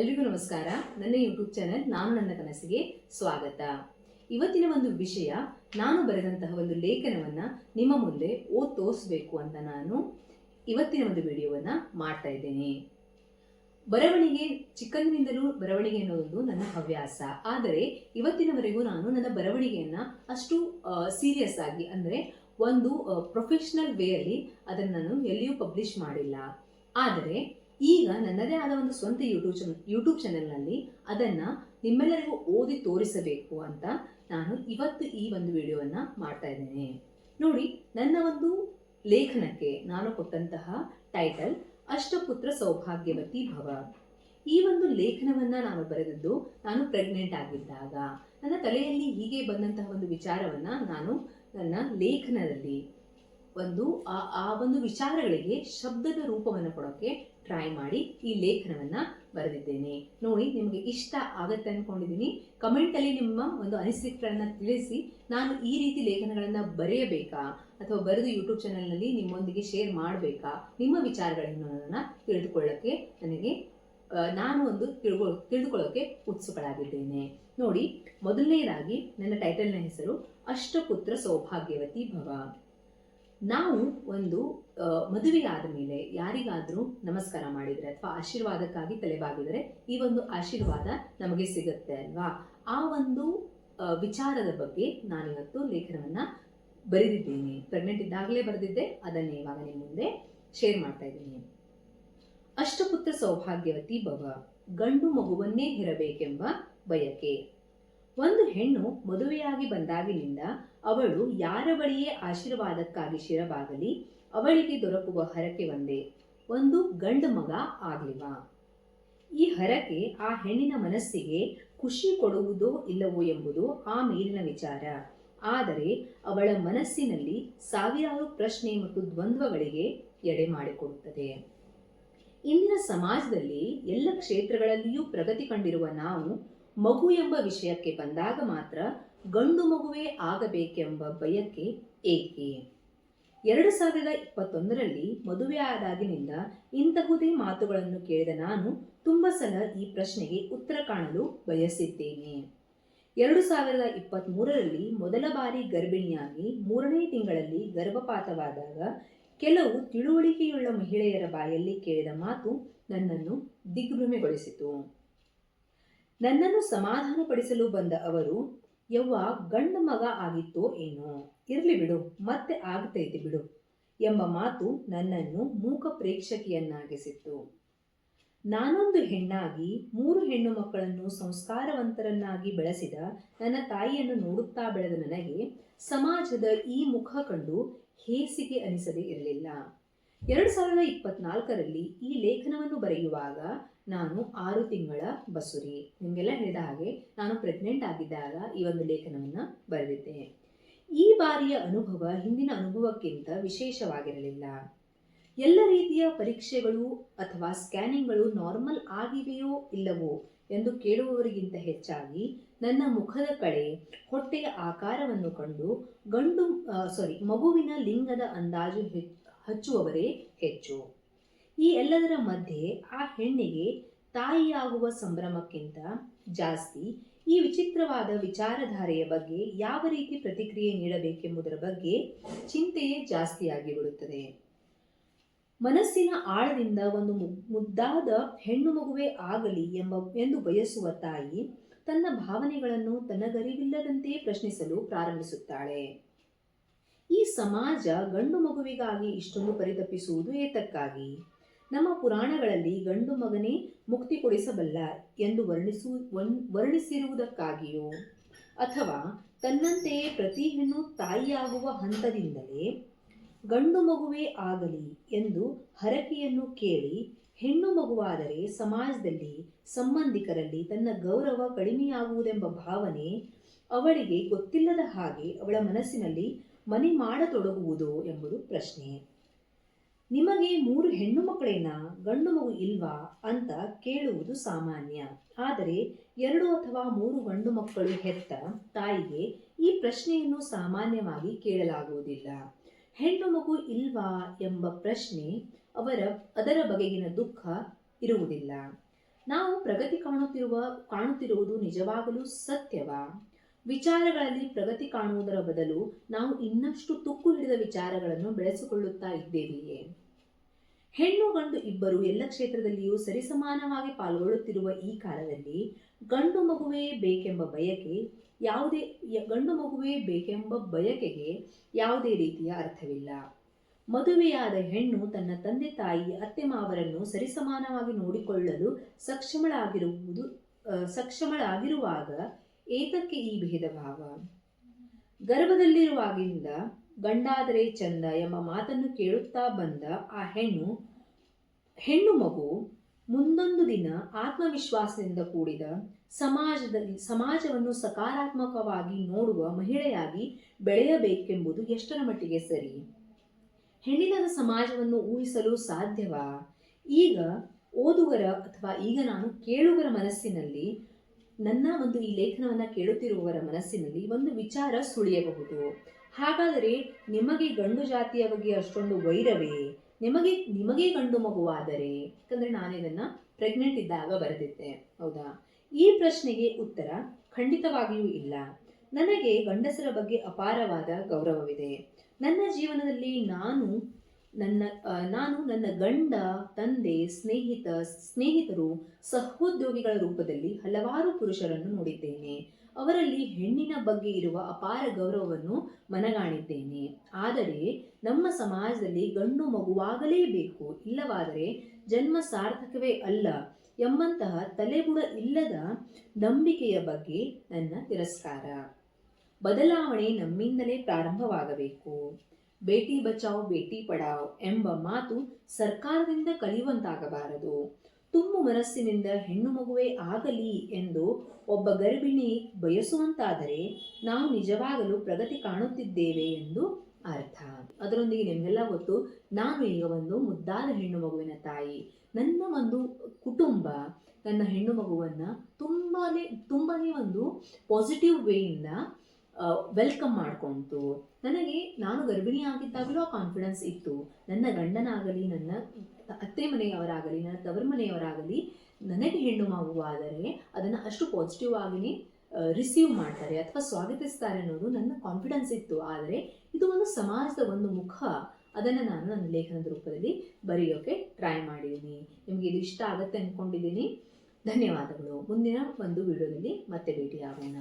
ಎಲ್ರಿಗೂ ನಮಸ್ಕಾರ. ನನ್ನ ಯೂಟ್ಯೂಬ್ ಚಾನೆಲ್ ನಾನು ನನ್ನ ಕನಸಿಗೆ ಸ್ವಾಗತ. ಇವತ್ತಿನ ಒಂದು ವಿಷಯ, ನಾನು ಬರೆದಂತಹ ಒಂದು ಲೇಖನವನ್ನ ನಿಮ್ಮ ಮುಂದೆ ಓದ್ ತೋರಿಸ್ಬೇಕು ಅಂತ ನಾನು ಇವತ್ತಿನ ಒಂದು ವಿಡಿಯೋವನ್ನ ಮಾಡ್ತಾ ಇದ್ದೇನೆ. ಬರವಣಿಗೆ, ಚಿಕ್ಕಂದಿನಿಂದಲೂ ಬರವಣಿಗೆ ಅನ್ನೋದು ನನ್ನ ಹವ್ಯಾಸ. ಆದರೆ ಇವತ್ತಿನವರೆಗೂ ನಾನು ನನ್ನ ಬರವಣಿಗೆಯನ್ನ ಅಷ್ಟು ಸೀರಿಯಸ್ ಆಗಿ ಅಂದ್ರೆ ಒಂದು ಪ್ರೊಫೆಷನಲ್ ವೇಯಲ್ಲಿ ಅದನ್ನು ನಾನು ಎಲ್ಲಿಯೂ ಪಬ್ಲಿಷ್ ಮಾಡಿಲ್ಲ. ಆದರೆ ಈಗ ನನ್ನದೇ ಆದ ಒಂದು ಸ್ವಂತ ಯೂಟ್ಯೂಬ್ ಚಾನಲ್ ಯೂಟ್ಯೂಬ್ ಚಾನೆಲ್ನಲ್ಲಿ ಅದನ್ನು ನಿಮ್ಮೆಲ್ಲರಿಗೂ ಓದಿ ತೋರಿಸಬೇಕು ಅಂತ ನಾನು ಇವತ್ತು ಈ ಒಂದು ವಿಡಿಯೋವನ್ನು ಮಾಡ್ತಾ ಇದ್ದೇನೆ. ನೋಡಿ, ನನ್ನ ಒಂದು ಲೇಖನಕ್ಕೆ ನಾನು ಕೊಟ್ಟಂತಹ ಟೈಟಲ್ ಅಷ್ಟಪುತ್ರ ಸೌಭಾಗ್ಯವತಿ ಭವ. ಈ ಒಂದು ಲೇಖನವನ್ನು ನಾನು ಬರೆದದ್ದು ನಾನು ಪ್ರೆಗ್ನೆಂಟ್ ಆಗಿದ್ದಾಗ. ನನ್ನ ತಲೆಯಲ್ಲಿ ಹೀಗೆ ಬಂದಂತಹ ಒಂದು ವಿಚಾರವನ್ನು ನಾನು ನನ್ನ ಲೇಖನದಲ್ಲಿ ಒಂದು, ಆ ಆ ಒಂದು ವಿಚಾರಗಳಿಗೆ ಶಬ್ದದ ರೂಪವನ್ನು ಕೊಡೋಕೆ ಟ್ರೈ ಮಾಡಿ ಈ ಲೇಖನವನ್ನು ಬರೆದಿದ್ದೇನೆ. ನೋಡಿ, ನಿಮಗೆ ಇಷ್ಟ ಆಗುತ್ತೆ ಅಂದ್ಕೊಂಡಿದ್ದೀನಿ ಕಮೆಂಟಲ್ಲಿ ನಿಮ್ಮ ಒಂದು ಅನಿಸಿಕೆಗಳನ್ನು ತಿಳಿಸಿ ನಾನು ಈ ರೀತಿ ಲೇಖನಗಳನ್ನು ಬರೆಯಬೇಕಾ? ಅಥವಾ ಬರೆದು ಯೂಟ್ಯೂಬ್ ಚಾನಲ್ನಲ್ಲಿ ನಿಮ್ಮೊಂದಿಗೆ ಶೇರ್ ಮಾಡಬೇಕಾ? ನಿಮ್ಮ ವಿಚಾರಗಳನ್ನು ನನ್ನ ತಿಳಿದುಕೊಳ್ಳಕ್ಕೆ ನನಗೆ ನಾನು ಒಂದು ತಿಳ್ಕೊ ತಿಳಿದುಕೊಳ್ಳೋಕ್ಕೆ ಉತ್ಸುಕಳಾಗಿದ್ದೇನೆ. ನೋಡಿ, ಮೊದಲನೇದಾಗಿ ನನ್ನ ಟೈಟಲ್ನ ಹೆಸರು ಅಷ್ಟಪುತ್ರ ಸೌಭಾಗ್ಯವತಿ ಭವ. ನಾವು ಒಂದು ಮದುವೆಯಾದ ಮೇಲೆ ಯಾರಿಗಾದರೂ ನಮಸ್ಕಾರ ಮಾಡಿದರೆ ಅಥವಾ ಆಶೀರ್ವಾದಕ್ಕಾಗಿ ತಲೆಬಾಗಿದರೆ ಈ ಒಂದು ಆಶೀರ್ವಾದ ನಮಗೆ ಸಿಗುತ್ತೆ ಅಲ್ವಾ? ಆ ಒಂದು ವಿಚಾರದ ಬಗ್ಗೆ ನಾನಿವತ್ತು ಲೇಖನವನ್ನು ಬರೆದಿದ್ದೇನೆ. ಪ್ರೆಗ್ನೆಂಟ್ ಇದ್ದಾಗಲೇ ಬರೆದಿದ್ದೆ, ಅದನ್ನೇ ಇವಾಗ ನಿಮ್ಮ ಮುಂದೆ ಶೇರ್ ಮಾಡ್ತಾ ಇದ್ದೀನಿ. ಅಷ್ಟಪುತ್ರ ಸೌಭಾಗ್ಯವತಿ ಭವ, ಗಂಡು ಮಗುವನ್ನೇ ಹೆರಬೇಕೆಂಬ ಬಯಕೆ. ಒಂದು ಹೆಣ್ಣು ಮದುವೆಯಾಗಿ ಬಂದಾಗಿನಿಂದ ಅವಳು ಯಾರ ಬಳಿಯೇ ಆಶೀರ್ವಾದಕ್ಕಾಗಿ ಶಿರಬಾಗಲಿ, ಅವಳಿಗೆ ದೊರಕುವ ಹರಕೆ ಒಂದೇ, ಒಂದು ಗಂಡು ಮಗ ಆಗಲಿವ? ಈ ಹರಕೆ ಆ ಹೆಣ್ಣಿನ ಮನಸ್ಸಿಗೆ ಖುಷಿ ಕೊಡುವುದೋ ಇಲ್ಲವೋ ಎಂಬುದು ಆ ಮೇಲಿನ ವಿಚಾರ. ಆದರೆ ಅವಳ ಮನಸ್ಸಿನಲ್ಲಿ ಸಾವಿರಾರು ಪ್ರಶ್ನೆ ಮತ್ತು ದ್ವಂದ್ವಗಳಿಗೆ ಎಡೆ ಮಾಡಿಕೊಡುತ್ತದೆ. ಇಂದಿನ ಸಮಾಜದಲ್ಲಿ ಎಲ್ಲ ಕ್ಷೇತ್ರಗಳಲ್ಲಿಯೂ ಪ್ರಗತಿ ಕಂಡಿರುವ ನಾವು ಮಗು ಎಂಬ ವಿಷಯಕ್ಕೆ ಬಂದಾಗ ಮಾತ್ರ ಗಂಡು ಮಗುವೇ ಆಗಬೇಕೆಂಬ ಬಯಕೆ ಏಕೆ? ಎರಡು ಸಾವಿರದ ಇಪ್ಪತ್ತೊಂದರಲ್ಲಿ ಮದುವೆ ಆದಾಗಿನಿಂದ ಇಂತಹುದೇ ಮಾತುಗಳನ್ನು ಕೇಳಿದ ನಾನು ತುಂಬ ಸಲ ಈ ಪ್ರಶ್ನೆಗೆ ಉತ್ತರ ಕಾಣಲು ಬಯಸಿದ್ದೇನೆ. ಎರಡು ಸಾವಿರದ ಇಪ್ಪತ್ತ್ ಮೂರರಲ್ಲಿ ಮೊದಲ ಬಾರಿ ಗರ್ಭಿಣಿಯಾಗಿ ಮೂರನೇ ತಿಂಗಳಲ್ಲಿ ಗರ್ಭಪಾತವಾದಾಗ ಕೆಲವು ತಿಳುವಳಿಕೆಯುಳ್ಳ ಮಹಿಳೆಯರ ಬಾಯಲ್ಲಿ ಕೇಳಿದ ಮಾತು ನನ್ನನ್ನು ದಿಗ್ಭ್ರಮೆಗೊಳಿಸಿತು. ನನ್ನನ್ನು ಸಮಾಧಾನಪಡಿಸಲು ಬಂದ ಅವರು, ಯವ್ವ, ಗಂಡು ಮಗ ಆಗಿತ್ತೋ ಏನೋ? ಇರ್ಲಿ ಬಿಡು, ಮತ್ತೆ ಆಗ್ತೈತಿ ಬಿಡು ಎಂಬ ಮಾತು ನನ್ನನ್ನು ಮೂಕ ಪ್ರೇಕ್ಷಕಿಯನ್ನಾಗಿಸಿತ್ತು. ನಾನೊಂದು ಹೆಣ್ಣಾಗಿ, ಮೂರು ಹೆಣ್ಣು ಮಕ್ಕಳನ್ನು ಸಂಸ್ಕಾರವಂತರನ್ನಾಗಿ ಬೆಳೆಸಿದ ನನ್ನ ತಾಯಿಯನ್ನು ನೋಡುತ್ತಾ ಬೆಳೆದ ನನಗೆ ಸಮಾಜದ ಈ ಮುಖ ಕಂಡು ಹೇಸಿಗೆ ಅನಿಸದೇ ಇರಲಿಲ್ಲ. ಎರಡು ಸಾವಿರದ ಇಪ್ಪತ್ನಾಲ್ಕರಲ್ಲಿ ಈ ಲೇಖನವನ್ನು ಬರೆಯುವಾಗ ನಾನು ಆರು ತಿಂಗಳ ಬಸುರಿ. ನಿಮಗೆಲ್ಲ ಹೇಳಿದ ಹಾಗೆ ನಾನು ಪ್ರೆಗ್ನೆಂಟ್ ಆಗಿದ್ದಾಗ ಈ ಒಂದು ಲೇಖನವನ್ನು ಬರೆದಿದ್ದೆ. ಈ ಬಾರಿಯ ಅನುಭವ ಹಿಂದಿನ ಅನುಭವಕ್ಕಿಂತ ವಿಶೇಷವಾಗಿರಲಿಲ್ಲ. ಎಲ್ಲ ರೀತಿಯ ಪರೀಕ್ಷೆಗಳು ಅಥವಾ ಸ್ಕ್ಯಾನಿಂಗ್ಗಳು ನಾರ್ಮಲ್ ಆಗಿವೆಯೋ ಇಲ್ಲವೋ ಎಂದು ಕೇಳುವವರಿಗಿಂತ ಹೆಚ್ಚಾಗಿ ನನ್ನ ಮುಖದ ಕಡೆ ಹೊಟ್ಟೆಯ ಆಕಾರವನ್ನು ಕಂಡು ಗಂಡು ಸಾರಿ ಮಗುವಿನ ಲಿಂಗದ ಅಂದಾಜು ಹಚ್ಚುವವರೇ ಹೆಚ್ಚು. ಈ ಎಲ್ಲದರ ಮಧ್ಯೆ ಆ ಹೆಣ್ಣಿಗೆ ತಾಯಿಯಾಗುವ ಸಂಭ್ರಮಕ್ಕಿಂತ ಜಾಸ್ತಿ ಈ ವಿಚಿತ್ರವಾದ ವಿಚಾರಧಾರೆಯ ಬಗ್ಗೆ ಯಾವ ರೀತಿ ಪ್ರತಿಕ್ರಿಯೆ ನೀಡಬೇಕೆಂಬುದರ ಬಗ್ಗೆ ಚಿಂತೆಯೇ ಜಾಸ್ತಿಯಾಗಿ ಬಿಡುತ್ತದೆ ಮನಸ್ಸಿನ ಆಳದಿಂದ ಒಂದು ಮುದ್ದಾದ ಹೆಣ್ಣು ಮಗುವೆ ಆಗಲಿ ಎಂಬ, ಎಂದು ಬಯಸುವ ತಾಯಿ ತನ್ನ ಭಾವನೆಗಳನ್ನು ತನಗರಿವಿಲ್ಲದಂತೆ ಪ್ರಶ್ನಿಸಲು ಪ್ರಾರಂಭಿಸುತ್ತಾಳೆ. ಈ ಸಮಾಜ ಗಂಡು ಮಗುವಿಗಾಗಿ ಇಷ್ಟೊಂದು ಪರಿತಪಿಸುವುದು ಏತಕ್ಕಾಗಿ? ನಮ್ಮ ಪುರಾಣಗಳಲ್ಲಿ ಗಂಡು ಮಗನೇ ಮುಕ್ತಿ ಕೊಡಿಸಬಲ್ಲ ಎಂದು ವರ್ಣಿಸು ವರ್ಣಿಸಿರುವುದಕ್ಕಾಗಿಯೋ? ಅಥವಾ ತನ್ನಂತೆಯೇ ಪ್ರತಿ ಹೆಣ್ಣು ತಾಯಿಯಾಗುವ ಹಂತದಿಂದಲೇ ಗಂಡು ಮಗುವೇ ಆಗಲಿ ಎಂದು ಹರಕೆಯನ್ನು ಕೇಳಿ ಹೆಣ್ಣು ಮಗುವಾದರೆ ಸಮಾಜದಲ್ಲಿ ಸಂಬಂಧಿಕರಲ್ಲಿ ತನ್ನ ಗೌರವ ಕಡಿಮೆಯಾಗುವುದೆಂಬ ಭಾವನೆ ಅವಳಿಗೆ ಗೊತ್ತಿಲ್ಲದ ಹಾಗೆ ಅವಳ ಮನಸ್ಸಿನಲ್ಲಿ ಮನೆ ಮಾಡತೊಡಗುವುದೋ ಎಂಬುದು ಪ್ರಶ್ನೆ. ನಿಮಗೆ ಮೂರು ಹೆಣ್ಣು ಮಕ್ಕಳೇನ? ಗಂಡು ಮಗು ಇಲ್ವಾ? ಅಂತ ಕೇಳುವುದು ಸಾಮಾನ್ಯ. ಆದರೆ ಎರಡು ಅಥವಾ ಮೂರು ಗಂಡು ಮಕ್ಕಳು ಹೆತ್ತ ತಾಯಿಗೆ ಈ ಪ್ರಶ್ನೆಯನ್ನು ಸಾಮಾನ್ಯವಾಗಿ ಕೇಳಲಾಗುವುದಿಲ್ಲ. ಹೆಣ್ಣು ಮಗು ಇಲ್ವಾ ಎಂಬ ಪ್ರಶ್ನೆ ಅವರ, ಅದರ ಬಗೆಗಿನ ದುಃಖ ಇರುವುದಿಲ್ಲ. ನಾವು ಪ್ರಗತಿ ಕಾಣುತ್ತಿರುವ, ಕಾಣುತ್ತಿರುವುದು ನಿಜವಾಗಲೂ ಸತ್ಯವಾ? ವಿಚಾರಗಳಲ್ಲಿ ಪ್ರಗತಿ ಕಾಣುವುದರ ಬದಲು ನಾವು ಇನ್ನಷ್ಟು ತುಕ್ಕು ಹಿಡಿದ ವಿಚಾರಗಳನ್ನು ಬೆಳೆಸಿಕೊಳ್ಳುತ್ತಾ ಇದ್ದೇವೆಯೇ? ಹೆಣ್ಣು ಗಂಡು ಇಬ್ಬರು ಎಲ್ಲ ಕ್ಷೇತ್ರದಲ್ಲಿಯೂ ಸರಿಸಮಾನವಾಗಿ ಪಾಲ್ಗೊಳ್ಳುತ್ತಿರುವ ಈ ಕಾಲದಲ್ಲಿ ಗಂಡು ಮಗುವೇ ಬೇಕೆಂಬ ಬಯಕೆ ಯಾವುದೇ ಗಂಡು ಮಗುವೇ ಬೇಕೆಂಬ ಬಯಕೆಗೆ ಯಾವುದೇ ರೀತಿಯ ಅರ್ಥವಿಲ್ಲ. ಮದುವೆಯಾದ ಹೆಣ್ಣು ತನ್ನ ತಂದೆ ತಾಯಿ ಅತ್ತೆ ಮಾವರನ್ನು ಸರಿಸಮಾನವಾಗಿ ನೋಡಿಕೊಳ್ಳಲು ಸಕ್ಷಮಳಾಗಿರುವುದು ಸಕ್ಷಮಳಾಗಿರುವಾಗ ಏತಕ್ಕೆ ಈ ಭೇದಭಾವ? ಗರ್ಭದಲ್ಲಿರುವಾಗಿಂದ ಗಂಡಾದರೆ ಚಂದ ಎಂಬ ಮಾತನ್ನು ಕೇಳುತ್ತಾ ಬಂದ ಆ ಹೆಣ್ಣು ಹೆಣ್ಣು ಮಗು ಮುಂದೊಂದು ದಿನ ಆತ್ಮವಿಶ್ವಾಸದಿಂದ ಕೂಡಿದ ಸಮಾಜದಲ್ಲಿ, ಸಮಾಜವನ್ನು ಸಕಾರಾತ್ಮಕವಾಗಿ ನೋಡುವ ಮಹಿಳೆಯಾಗಿ ಬೆಳೆಯಬೇಕೆಂಬುದು ಎಷ್ಟರ ಮಟ್ಟಿಗೆ ಸರಿ? ಹೆಣ್ಣಿಲ್ಲದ ಸಮಾಜವನ್ನು ಊಹಿಸಲು ಸಾಧ್ಯವಾ? ಈಗ ಓದುಗರ ಅಥವಾ ಈಗ ನಾನು ಕೇಳುಗರ ಮನಸ್ಸಿನಲ್ಲಿ ನನ್ನ ಒಂದು ಈ ಲೇಖನವನ್ನು ಕೇಳುತ್ತಿರುವವರ ಮನಸ್ಸಿನಲ್ಲಿ ಒಂದು ವಿಚಾರ ಸುಳಿಯಬಹುದು. ಹಾಗಾದರೆ ನಿಮಗೆ ಗಂಡು ಜಾತಿಯ ಬಗ್ಗೆ ಅಷ್ಟೊಂದು ವೈರವೇ? ನಿಮಗೆ ನಿಮಗೆ ಗಂಡು ಮಗುವಾದರೆ? ಯಾಕಂದರೆ ನಾನು ಇದನ್ನು ಪ್ರೆಗ್ನೆಂಟ್ ಇದ್ದಾಗ ಬರೆದಿದ್ದೆ. ಹೌದಾ? ಈ ಪ್ರಶ್ನೆಗೆ ಉತ್ತರ ಖಂಡಿತವಾಗಿಯೂ ಇಲ್ಲ. ನನಗೆ ಗಂಡಸರ ಬಗ್ಗೆ ಅಪಾರವಾದ ಗೌರವವಿದೆ. ನನ್ನ ಜೀವನದಲ್ಲಿ ನಾನು ನನ್ನ ನಾನು ನನ್ನ ಗಂಡ, ತಂದೆ, ಸ್ನೇಹಿತ, ಸ್ನೇಹಿತರು, ಸಹೋದ್ಯೋಗಿಗಳ ರೂಪದಲ್ಲಿ ಹಲವಾರು ಪುರುಷರನ್ನು ನೋಡಿದ್ದೇನೆ. ಅವರಲ್ಲಿ ಹೆಣ್ಣಿನ ಬಗ್ಗೆ ಇರುವ ಅಪಾರ ಗೌರವವನ್ನು ಮನಗಾಣಿದ್ದೇನೆ. ಆದರೆ ನಮ್ಮ ಸಮಾಜದಲ್ಲಿ ಗಂಡು ಮಗುವಾಗಲೇಬೇಕು ಇಲ್ಲವಾದರೆ ಜನ್ಮ ಸಾರ್ಥಕವೇ ಅಲ್ಲ ಎಂಬಂತಹ ತಲೆಬುಡ ಇಲ್ಲದ ನಂಬಿಕೆಯ ಬಗ್ಗೆ ನನ್ನ ತಿರಸ್ಕಾರ. ಬದಲಾವಣೆ ನಮ್ಮಿಂದಲೇ ಪ್ರಾರಂಭವಾಗಬೇಕು. ಬೇಟಿ ಬಚಾವ್, ಬೇಟಿ ಪಡಾವ್ ಎಂಬ ಮಾತು ಸರ್ಕಾರದಿಂದ ಕಲಿಯುವಂತಾಗಬಾರದು. ತುಂಬು ಮನಸ್ಸಿನಿಂದ ಹೆಣ್ಣು ಮಗುವೇ ಆಗಲಿ ಎಂದು ಒಬ್ಬ ಗರ್ಭಿಣಿ ಬಯಸುವಂತಾದರೆ ನಾವು ನಿಜವಾಗಲು ಪ್ರಗತಿ ಕಾಣುತ್ತಿದ್ದೇವೆ ಎಂದು ಅರ್ಥ. ಅದರೊಂದಿಗೆ ನಿಮಗೆಲ್ಲ ಗೊತ್ತು, ನಾನು ಈಗ ಒಂದು ಮುದ್ದಾದ ಹೆಣ್ಣು ಮಗುವಿನ ತಾಯಿ. ನನ್ನ ಒಂದು ಕುಟುಂಬ, ನನ್ನ ಹೆಣ್ಣು ಮಗುವನ್ನು ತುಂಬಾ ತುಂಬಾ ಒಂದು ಪಾಸಿಟಿವ್ ವೇಯಿಂದ ವೆಲ್ಕಮ್ ಮಾಡ್ಕೊಂತು. ನನಗೆ ನಾನು ಗರ್ಭಿಣಿ ಆಗಿದ್ದಾಗಲೂ ಆ ಕಾನ್ಫಿಡೆನ್ಸ್ ಇತ್ತು. ನನ್ನ ಗಂಡನಾಗಲಿ, ನನ್ನ ಅತ್ತೆ ಮನೆಯವರಾಗಲಿ, ನನ್ನ ತವರು ಮನೆಯವರಾಗಲಿ ನನಗೆ ಹೆಣ್ಣು ಮಗುವಾದರೆ ಅದನ್ನು ಅಷ್ಟು ಪಾಸಿಟಿವ್ ಆಗಿನೇ ರಿಸೀವ್ ಮಾಡ್ತಾರೆ ಅಥವಾ ಸ್ವಾಗತಿಸ್ತಾರೆ ಅನ್ನೋದು ನನ್ನ ಕಾನ್ಫಿಡೆನ್ಸ್ ಇತ್ತು. ಆದರೆ ಇದು ಒಂದು ಸಮಾಜದ ಒಂದು ಮುಖ. ಅದನ್ನು ನಾನು ನನ್ನ ಲೇಖನದ ರೂಪದಲ್ಲಿ ಬರೆಯೋಕೆ ಟ್ರೈ ಮಾಡಿದ್ದೀನಿ. ನಿಮಗೆ ಇದು ಇಷ್ಟ ಆಗುತ್ತೆ ಅಂದ್ಕೊಂಡಿದ್ದೀನಿ ಧನ್ಯವಾದಗಳು. ಮುಂದಿನ ಒಂದು ವಿಡಿಯೋದಲ್ಲಿ ಮತ್ತೆ ಭೇಟಿಯಾಗೋಣ.